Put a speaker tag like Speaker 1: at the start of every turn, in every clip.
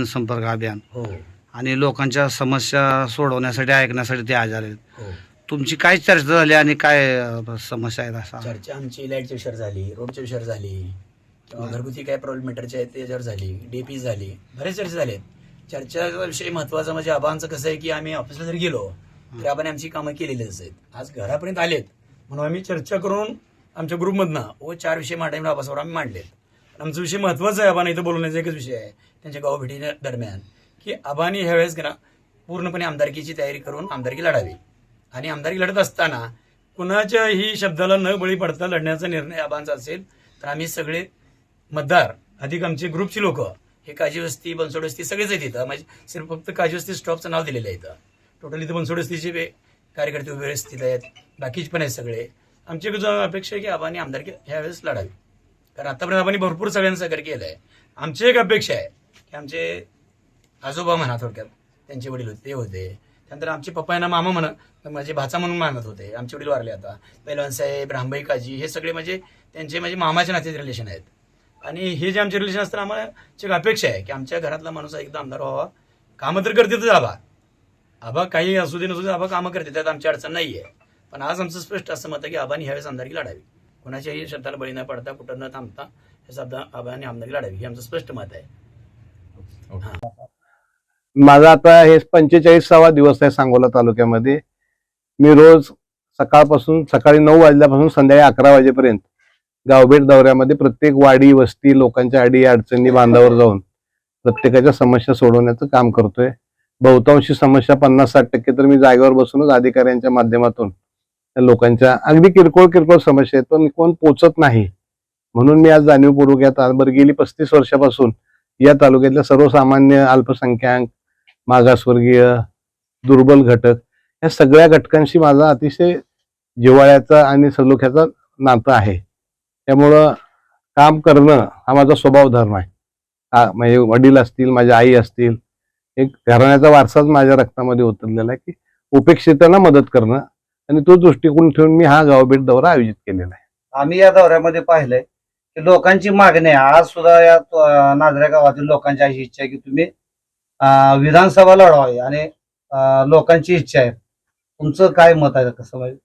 Speaker 1: जनसंपर्क अभियान.
Speaker 2: हो.
Speaker 1: आणि लोकांच्या समस्या सोडवण्यासाठी ऐकण्यासाठी ते आजार आहेत.
Speaker 2: हो.
Speaker 1: तुमची काय चर्चा झाली आणि काय अ, समस्या आहेत असा?
Speaker 2: चर्चा आमची लाईटची विषयावर झाली रोडच्या विषयावर झाली किंवा घरगुती काय प्रॉब्लेम मीटरचे आहेत त्याच्यावर झाली डीपी झाली बरेच चर्चा झालेत चर्चाचा विषय महत्त्वाचा म्हणजे आबांचं कसं आहे की आम्ही ऑफिसला जर गेलो तर आपण आमची कामं केलेलीच आहेत. आज घरापर्यंत आलेत. म्हणून आम्ही चर्चा करून आमच्या ग्रुपमधनं व चार विषय मांडायला आबासावर आम्ही मांडलेत. आमचा विषय महत्त्वाचा आहे. आबांना इथं बोलवण्याचा एकच विषय आहे. त्यांच्या गाव भेटी दरम्यान की आबांनी ह्यावेळेस ना पूर्णपणे आमदारकीची तयारी करून आमदारकी लढावी. आणि आमदारकी लढत असताना कुणाच्याही शब्दाला न बळी पडता लढण्याचा निर्णय आबांचा असेल तर आम्ही सगळे मतदार अधिक आमचे ग्रुपची लोक हे काजी वस्ती बनसोड वस्ती सगळेच आहेत इथं. म्हणजे सिर्फ फक्त काजी वस्ती स्टॉपचं नाव दिलेलं आहे इथं. टोटल इथं बनसोड वस्तीचे वे- कार्यकर्ते उभे स्थित आहेत. बाकीचे पण आहेत सगळे. आमची अपेक्षा आहे की आबांनी आमदारकी ह्यावेळेस लढावी. कारण आतापर्यंत आपण भरपूर सगळ्यांना सहकार्य केलं आहे आमची एक अपेक्षा आहे की आमचे आजोबा म्हणा थोडक्यात त्यांचे वडील होते ते होते. त्यानंतर आमचे पप्पा यांना मामा म्हणा तर माझे भाचा म्हणून मानत होते. आमचे वडील वारले आता. पैलवान साहेब रामबाई काजी हे सगळे म्हणजे त्यांचे म्हणजे मामाच्या नात्याचे रिलेशन आहेत. आणि हे जे आमचे रिलेशन असताना आम्हाला एक अपेक्षा आहे की आमच्या घरातला माणूस एकदा आमदार व्हावा. कामं तर करतेच आबा. आबा काही असू दे नसू दे आबा कामं करते त्यात आमची अडचण नाही आहे पण आज आमचं स्पष्ट असं मत आहे की आबानी ह्यावेळेस आमदारकी लढावी. कोणाच्याही शब्दाला बळी न पडता कुठं न थांबता हे शब्द आबांनी आमदारकी लढावी हे आमचं स्पष्ट मत आहे.
Speaker 3: माझा आता हे पंचेचाळीसावा दिवस आहे सांगोला तालुक्यामध्ये. मी रोज सकाळपासून सकाळी नऊ वाजल्यापासून संध्याकाळी अकरा वाजेपर्यंत गावभेट दौऱ्यामध्ये प्रत्येक वाडी वस्ती लोकांच्या अडी अडचणी बांधावर जाऊन प्रत्येकाच्या समस्या सोडवण्याचं काम करतोय. बहुतांशी समस्या पन्नास साठ टक्के तर मी जागेवर बसूनच अधिकाऱ्यांच्या माध्यमातून लोकांच्या अगदी किरकोळ किरकोळ समस्या आहेत पण कोण पोचत नाही. म्हणून मी आज जाणीवपूर्वक या तालबर गेली पस्तीस वर्षापासून. या तालुक्यातल्या सर्वसामान्य अल्पसंख्याक मागासवर्गीय दुर्बल घटक या सगळ्या घटकांशी माझा अतिशय जिव्हाळ्याचा आणि सलोख्याचा नातं आहे. त्यामुळं काम करणं हा माझा स्वभाव धर्म आहे. हा म्हणजे वडील असतील माझ्या आई असतील एक घराण्याचा वारसाच माझ्या रक्तामध्ये उतरलेला आहे की उपेक्षितांना मदत करणं आणि तो दृष्टिकोन ठेवून मी हा गावभेट दौरा आयोजित केलेला आहे.
Speaker 4: आम्ही या दौऱ्यामध्ये पाहिलंय की लोकांची मागणी आहे. आज सुद्धा या अं, नांदऱ्या गावातील लोकांची अशी इच्छा आहे की तुम्ही अं, विधानसभा लढवावी आणि अं, लोकांची इच्छा आहे. तुमचं काय मत आहे कसं म्हणजे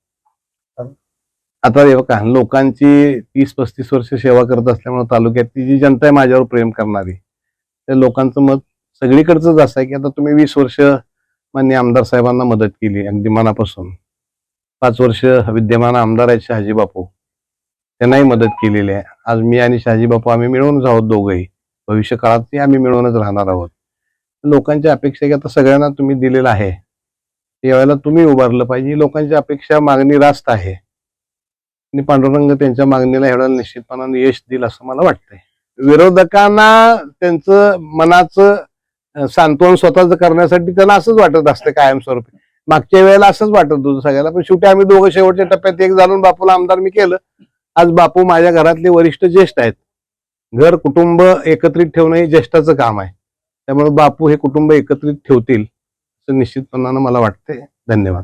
Speaker 3: आता हे बघा लोकांची तीस पस्तीस वर्ष सेवा करत असल्यामुळे तालुक्यातली जी जनता आहे माझ्यावर प्रेम करणारी त्या लोकांचं मत सगळीकडचंच असं आहे की आता तुम्ही वीस वर्ष मान्य आमदार साहेबांना मदत केली अगदी मनापासून. पाच वर्ष विद्यमान आमदार आहेत शहाजी बापू. त्यांनाही मदत केलेली आहे. आज मी आणि शहाजी बापू आम्ही मिळूनच आहोत दोघंही. भविष्य काळातही आम्ही मिळूनच राहणार आहोत. लोकांच्या अपेक्षा की आता सगळ्यांना तुम्ही दिलेलं आहे. यावेळेला तुम्ही उभारलं पाहिजे. लोकांची अपेक्षा मागणी रास्त आहे. आणि पांडुरंग त्यांच्या मागणीला एवढ्या निश्चितपणाने यश देईल असं मला वाटतंय. विरोधकांना त्यांचं मनाचं सांत्वन स्वतःच करण्यासाठी त्यांना असंच वाटत असतं कायमस्वरूपी. मागच्या वेळेला असंच वाटत होतं सगळ्याला पण शेवटी आम्ही दोघं शेवटच्या टप्प्यात एक जाणून बापूला आमदार मी केलं. आज बापू माझ्या घरातले वरिष्ठ ज्येष्ठ आहेत. घर कुटुंब एकत्रित ठेवणं हे ज्येष्ठाचं काम आहे. त्यामुळे बापू हे कुटुंब एकत्रित ठेवतील असं निश्चितपणानं मला वाटते धन्यवाद.